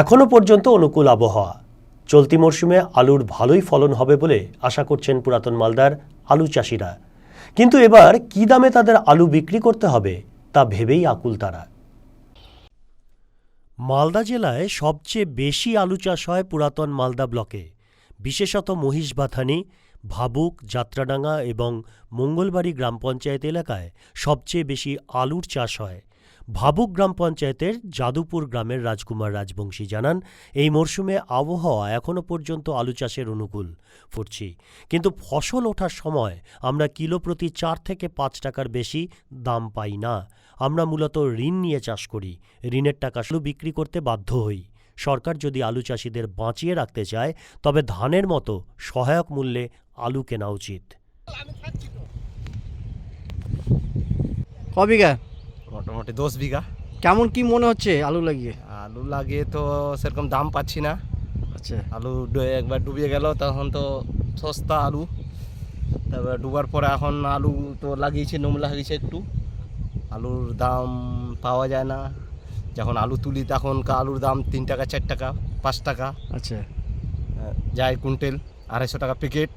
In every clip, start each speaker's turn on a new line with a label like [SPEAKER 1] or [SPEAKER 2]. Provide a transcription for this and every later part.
[SPEAKER 1] এখনও পর্যন্ত অনুকূল আবহাওয়া। চলতি মরশুমে আলুর ভালোই ফলন হবে বলে আশা করছেন পুরাতন মালদার আলু চাষিরা। কিন্তু এবার কী দামে তাদের আলু বিক্রি করতে হবে, তা ভেবেই আকুল তারা। মালদা জেলায় সবচেয়ে বেশি আলু চাষ হয় পুরাতন মালদা ব্লকে। বিশেষত মহিষবাথানি ভাবুক, যাত্রাডাঙ্গা এবং মঙ্গলবাড়ি গ্রাম পঞ্চায়েত এলাকায় সবচেয়ে বেশি আলুর চাষ হয়। ভাবুক গ্রাম পঞ্চায়েতের যাদুপুর গ্রামের রাজকুমার রাজবংশী জানান, এই মরশুমে আবহাওয়া এখনও পর্যন্ত আলু চাষের অনুকূল ফুটছি। কিন্তু ফসল ওঠার সময় আমরা কিলো প্রতি চার থেকে পাঁচ টাকার বেশি দাম পাই না। আমরা মূলত ঋণ নিয়ে চাষ করি। ঋণের টাকা শুধু বিক্রি করতে বাধ্য হই। সরকার যদি আলু চাষিদের বাঁচিয়ে রাখতে চায়, তবে ধানের মতো সহায়ক মূল্যে আলু কেনা উচিত।
[SPEAKER 2] ক বিঘা
[SPEAKER 3] মোটামুটি দশ বিঘা।
[SPEAKER 2] কেমন কি মনে হচ্ছে আলু লাগিয়ে?
[SPEAKER 3] আলু লাগিয়ে তো সেরকম দাম পাচ্ছি না।
[SPEAKER 2] আচ্ছা।
[SPEAKER 3] আলু একবার ডুবিয়ে গেল তখন তো সস্তা আলু। তারপর ডুবার পরে এখন আলু তো লাগিয়েছে নুম লাগিয়েছে একটু। আলুর দাম পাওয়া যায় না। যখন আলু তুলি তখন আলুর দাম তিন টাকা চার টাকা পাঁচ টাকা।
[SPEAKER 2] আচ্ছা।
[SPEAKER 3] যায় কুইন্টেল আড়াইশো টাকা প্যাকেট।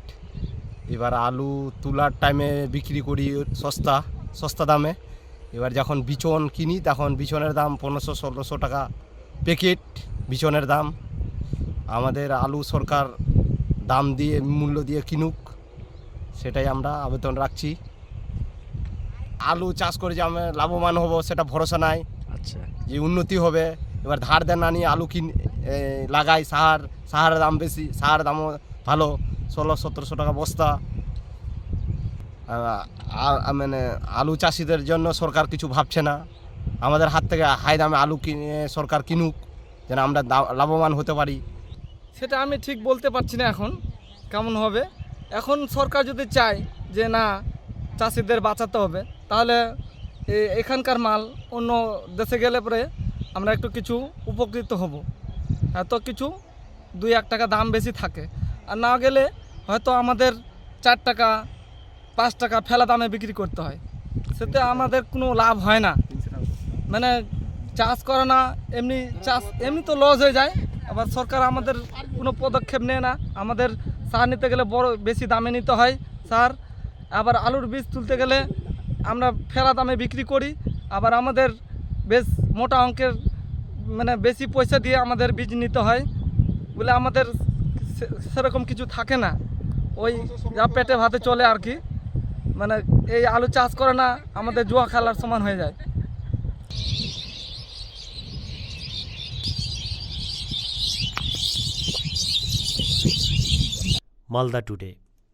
[SPEAKER 3] এবার আলু তোলার টাইমে বিক্রি করি সস্তা সস্তা দামে। এবার যখন বিচন কিনি তখন বিচনের দাম পনেরোশো ষোলোশো টাকা প্যাকেট বিচনের দাম। আমাদের আলু সরকার দাম দিয়ে মূল্য দিয়ে কিনুক সেটাই আমরা আবেদন রাখছি। আলু চাষ করে যে আমরা লাভবান হব সেটা ভরসা নাই।
[SPEAKER 2] আচ্ছা।
[SPEAKER 3] যে উন্নতি হবে এবার ধার দেন না নিয়ে আলু কিন লাগাই সাহার সাহারের দাম বেশি সাহার দামও ভালো ষোলো সতেরোশো টাকা বস্তা। মানে আলু চাষিদের জন্য সরকার কিছু ভাবছে না। আমাদের হাত থেকে হাই দামে আলু কিনে সরকার কিনুক, যেন আমরা লাভবান হতে পারি।
[SPEAKER 4] সেটা আমি ঠিক বলতে পারছি না এখন, কেমন হবে। এখন সরকার যদি চায় যে না, চাষিদের বাঁচাতে হবে, তাহলে এখানকার মাল অন্য দেশে গেলে পরে আমরা একটু কিছু উপকৃত হব। এত কিছু দুই এক টাকা দাম বেশি থাকে। আর না গেলে হয়তো আমাদের চার টাকা পাঁচ টাকা ফেলা দামে বিক্রি করতে হয়। সেতে আমাদের কোনো লাভ হয় না। মানে চাষ করে না, এমনি চাষ, এমনি তো লস হয়ে যায়। আবার সরকার আমাদের কোনো পদক্ষেপ নেয় না। আমাদের সার নিতে গেলে বড়, বেশি দামে নিতে হয় সার। আবার আলুর বীজ তুলতে গেলে আমরা ফেরা দামে বিক্রি করি। আবার আমাদের বেশ মোটা অঙ্কের মানে বেশি পয়সা দিয়ে আমাদের বীজ নিতে হয় বলে আমাদের সেরকম কিছু থাকে না। ওই যা পেটে ভাতে চলে আর কি। মানে এই আলু চাষ করে না আমাদের জুয়া খেলার সমান হয়ে যায়।
[SPEAKER 1] মালদা টুডে